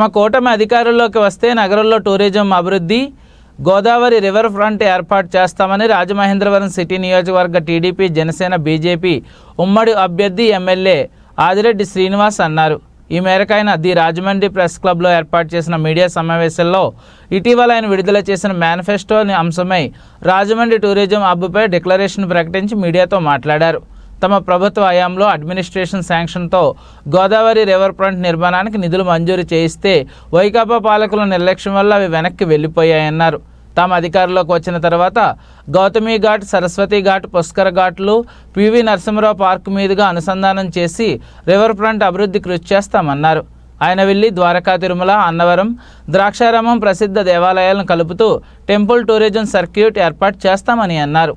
మా కూటమి అధికారంలోకి వస్తే నగరంలో టూరిజం అభివృద్ధి గోదావరి రివర్ ఫ్రంట్ ఏర్పాటు చేస్తామని రాజమహేంద్రవరం సిటీ నియోజకవర్గ టీడీపీ జనసేన బీజేపీ ఉమ్మడి అభ్యర్థి ఎమ్మెల్యే ఆదిరెడ్డి శ్రీనివాస్ అన్నారు. ఈ మేరకు ఆయన ది రాజమండ్రి ప్రెస్ క్లబ్లో ఏర్పాటు చేసిన మీడియా సమావేశంలో ఇటీవల ఆయన విడుదల చేసిన మేనిఫెస్టోని అంశమై రాజమండ్రి టూరిజం హబ్పై డిక్లరేషన్ ప్రకటించి మీడియాతో మాట్లాడారు. తమ ప్రభుత్వ హయాంలో అడ్మినిస్ట్రేషన్ శాంక్షన్తో గోదావరి రివర్ ఫ్రంట్ నిర్మాణానికి నిధులు మంజూరు చేయిస్తే వైకాపా పాలకుల నిర్లక్ష్యం వల్ల అవి వెనక్కి వెళ్ళిపోయాయన్నారు. తాము అధికారంలోకి వచ్చిన తర్వాత గౌతమి ఘాట్ సరస్వతి ఘాట్ పుష్కర ఘాట్లు పివి నరసింహరావు పార్క్ మీదుగా అనుసంధానం చేసి రివర్ ఫ్రంట్ అభివృద్ధి కృషి చేస్తామన్నారు. ఆయన వెళ్ళి ద్వారకా తిరుమల అన్నవరం ద్రాక్షారామం ప్రసిద్ధ దేవాలయాలను కలుపుతూ టెంపుల్ టూరిజం సర్క్యూట్ ఏర్పాటు చేస్తామని అన్నారు.